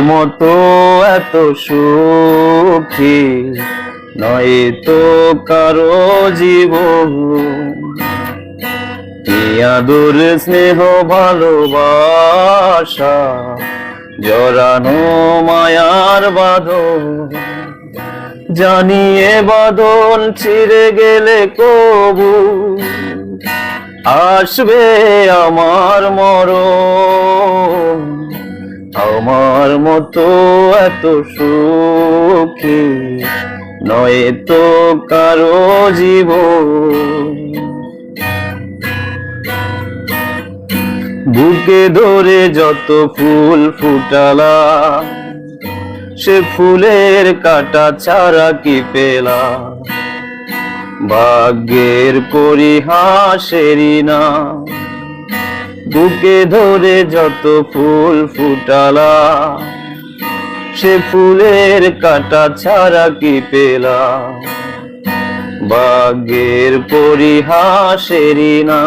মতো এত সুখী নয় তো কারও জীবন। ইয়াদুর স্নেহ ভালোবাসা জরানো মায়ার বাঁধন? জানিয়ে বাদন ছিঁড়ে গেলে কবু? আসবে আমার মরণ। আমার মতো এত সুখী নয় তো কারও জীবন। বুকে ধরে যত ফুল ফুটালা সে ফুলের কাটা ছাড়া কি পেলা ভাগ্যের পরিহাসেরই না। বুকে ধরে যত ফুল ফুটালা, সে ফুলের কাটা ছাড়া কি পেলা ভাগ্যের পরিহাসেরই না,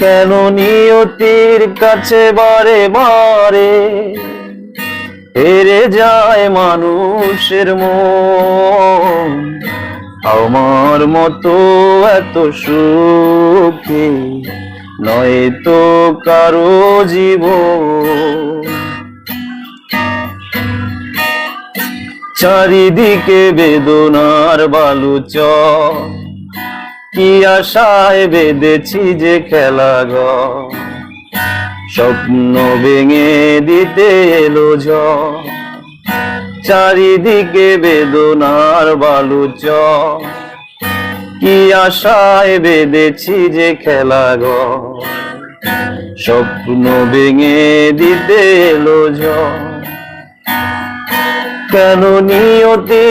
কেন নিয়তির কাছে বারে বারে হেরে যায় মানুষের মন? আমার মতো এত সুখী নয় তো কারও জীবন। চারিদিকে বেদনার বালুচ। কি আশায় বেঁধেছি যে খেলা গ। স্বপ্ন ভেঙে দিতে এলো ঝড় চারিদিকে বেদনার বালুচ। কি আশায় বেঁধেছি যে খেলা গ? স্বপ্ন ভেঙে দিতে এলো কেন নিয়তি